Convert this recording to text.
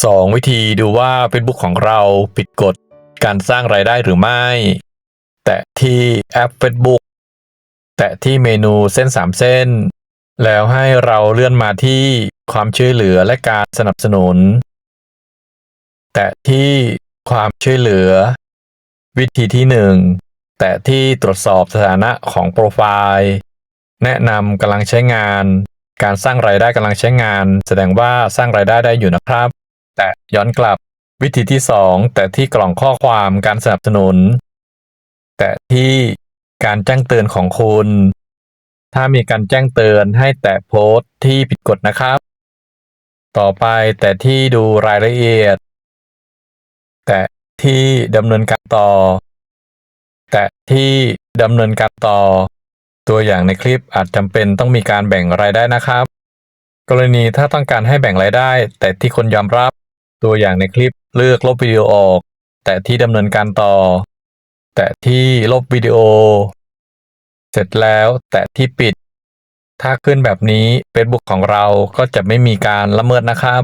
2 วิธีดูว่า Facebook ของเราผิดกฎการสร้างรายได้หรือไม่ แตะที่แอป Facebook แตะที่เมนูเส้น 3 เส้น แล้วให้เราเลื่อนมาที่ความช่วยเหลือและการสนับสนุน แตะที่ความช่วยเหลือ วิธีที่ 1 แตะที่ตรวจสอบสถานะของโปรไฟล์ แนะนำกำลังใช้งาน การสร้างรายได้กำลังใช้งาน แสดงว่าสร้างรายได้ได้อยู่นะครับ แตะย้อนกลับวิธีที่ 2 แตะที่กล่องข้อความการสนับสนุน แตะที่การแจ้งเตือนของคุณ ถ้ามีการแจ้งเตือนให้แตะโพสต์ที่ผิดกฎนะครับ ต่อไปแตะที่ดูรายละเอียด แตะที่ดำเนินการต่อ แตะที่ดำเนินการต่อ ตัวอย่างในคลิปอาจจำเป็นต้องมีการแบ่งรายได้นะครับ กรณีถ้าต้องการให้แบ่งรายได้ แต่ที่คนยอมรับ ตัวอย่างในคลิปเลือกลบวิดีโอออก แต่ที่ดำเนินการต่อ แต่ที่ลบวิดีโอ เสร็จแล้วแตะที่ปิด ถ้าขึ้นแบบนี้ Facebook ของเราก็จะไม่มีการละเมิดนะครับ